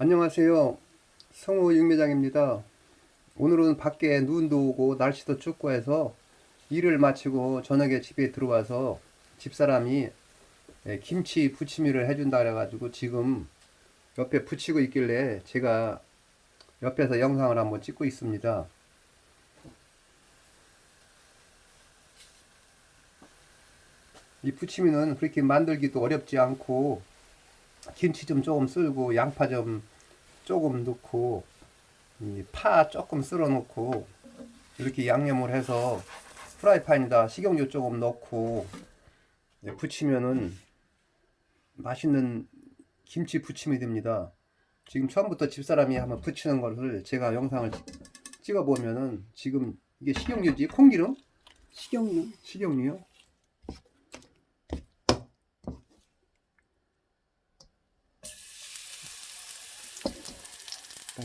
안녕하세요. 성우 육매장입니다. 오늘은 밖에 눈도 오고 날씨도 춥고 해서 일을 마치고 저녁에 집에 들어와서 집사람이 예, 김치 부치미를 해준다 그래가지고 지금 옆에 부치고 있길래 제가 옆에서 영상을 한번 찍고 있습니다. 이 부치미는 그렇게 만들기도 어렵지 않고 김치 좀 조금 쓸고 양파 좀 조금 넣고 이파 조금 썰어 놓고 이렇게 양념을 해서 프라이팬에다 식용유 조금 넣고 네, 부치면은 맛있는 김치 부침이 됩니다. 지금 처음부터 집사람이 한번 부치는 것을 제가 영상을 찍어 보면은 지금 이게 식용유지 콩기름 식용유. 식용유요.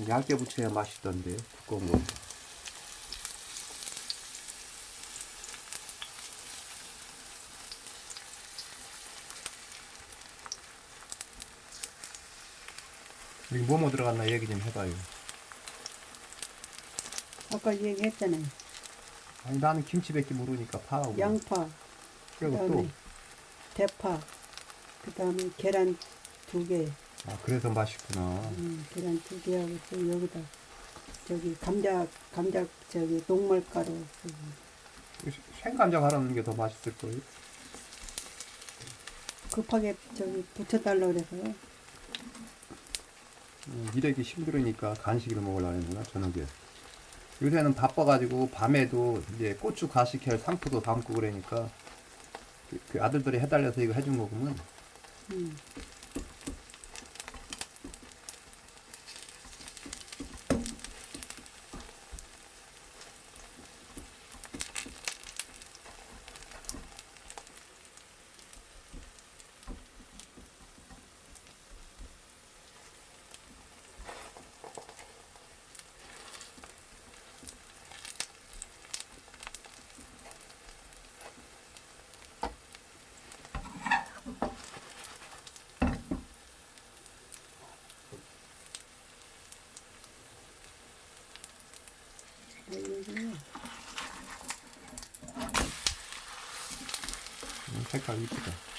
얇게 부쳐야 맛있던데 두꺼운 거. 여기 뭐뭐 들어갔나 얘기 좀 해봐요. 아까 얘기했잖아요. 아니 나는 김치밖에 모르니까 파하고 양파, 그리고 또 그다음에 대파, 그다음에 계란 두 개, 아, 그래서 맛있구나. 음, 계란 두 개하고 또 여기다 저기 감자, 감자 저기 녹말가루. 저기 생감자 갈아놓는 게 더 맛있을 거예요. 급하게 저기 붙여달라 그래서 음, 일하기 힘들으니까 간식을 먹으려는구나 저녁에 요새는 바빠가지고 밤에도 이제 고추 가시캘 상추도 담고 그러니까 그, 그 아들들이 해달라서 이거 해준 거구먼 음, 색깔 이쁘다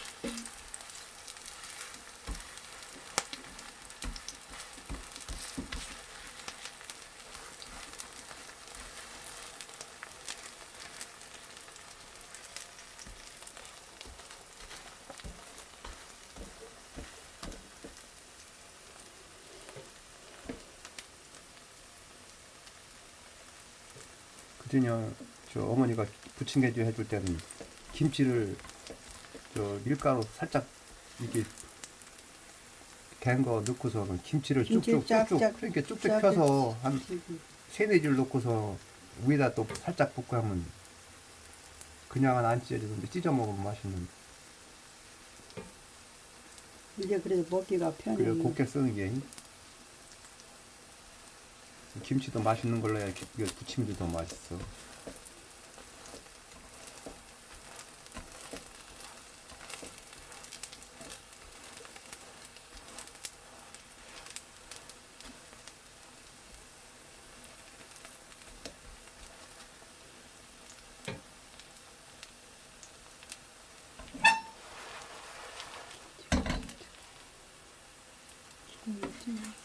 그전에 저 어머니가 부침개주 해줄 때는 김치를 저 밀가루 살짝 이게 갠거 넣고서는 김치를 김치 쭉쭉 쭉쭉 쫙쫙 이렇게 쭉쭉 쫙쫙 펴서 한 세네 줄 넣고서 위에다 또 살짝 붓고 하면 그냥은 안 찢어지는데 찢어 먹으면 맛있는데 이제 그래도 먹기가 편해. 그래 곱게 쓰는 게 김치도 맛있는 걸로 해. 이거 부침도 더 맛있어. 음, 음.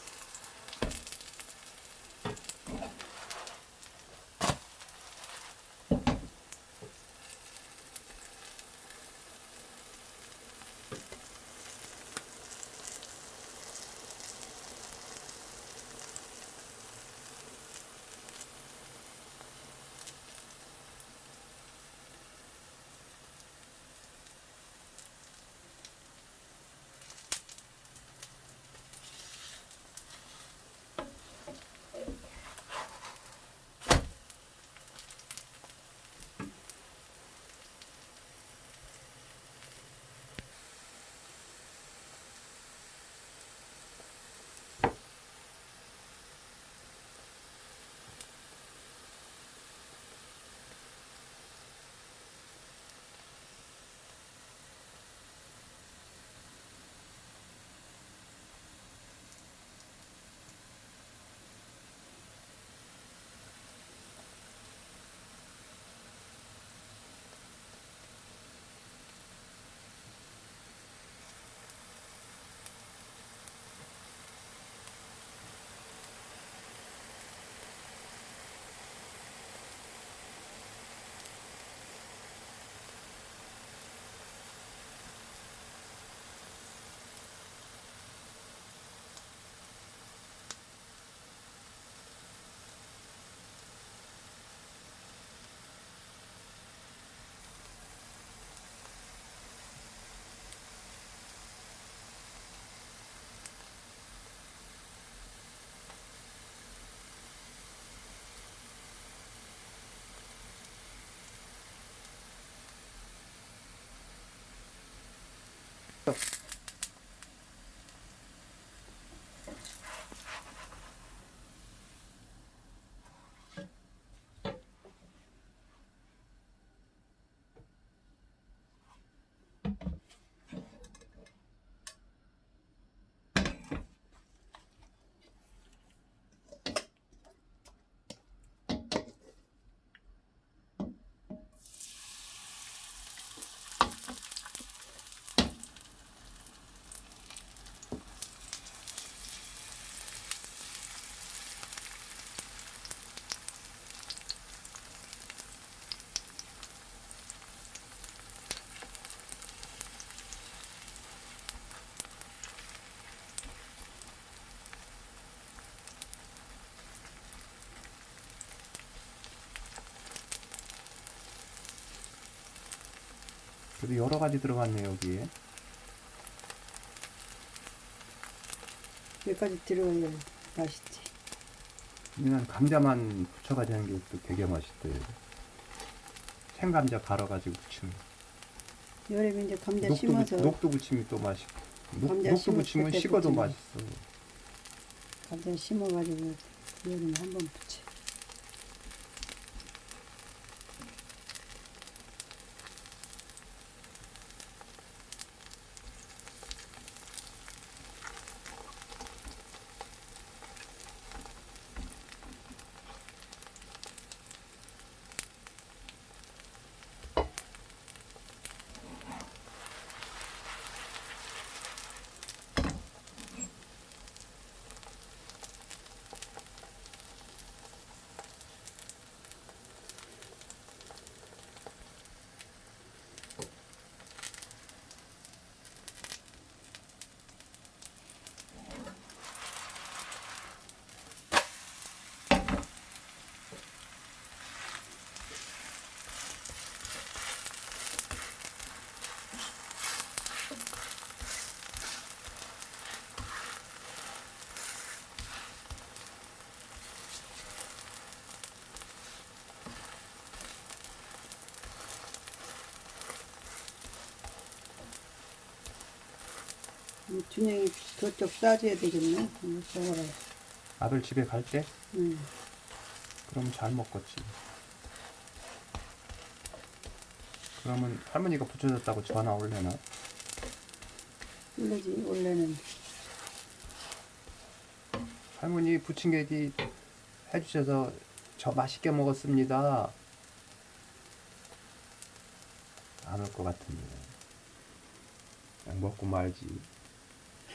어. 그래도 여러 가지 들어갔네 여기에. 여기까지 들어가야 맛있지. 그냥 감자만 부쳐가지고 하는 게 또 되게 맛있대. 생감자 갈아가지고 부치는. 여름에 이제 감자 녹두, 심어서 부, 녹두 부침이 또 맛있고. 녹, 감자 녹두 심을 때 식어도 부치면. 맛있어. 감자 심어가지고 여름에 한번 붙여. 준영이 그쪽 싸줘야 되겠네. 음, 저거를. 아들 집에 갈 때? 응. 그럼 잘 먹겠지. 그러면 할머니가 부쳐줬다고 전화 올래나? 그러지 원래는 할머니 부침개디 해주셔서 저 맛있게 먹었습니다. 안 올 것 같은데. 그냥 먹고 말지.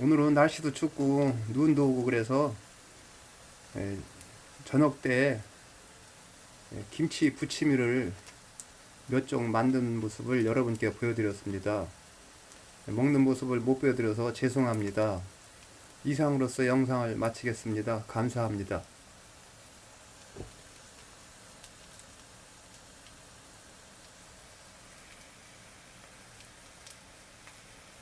오늘은 날씨도 춥고 눈도 오고 그래서 예, 저녁 때 예, 김치 부치미를 몇 종 만든 모습을 여러분께 보여드렸습니다. 예, 먹는 모습을 못 보여드려서 죄송합니다. 이상으로서 영상을 마치겠습니다. 감사합니다.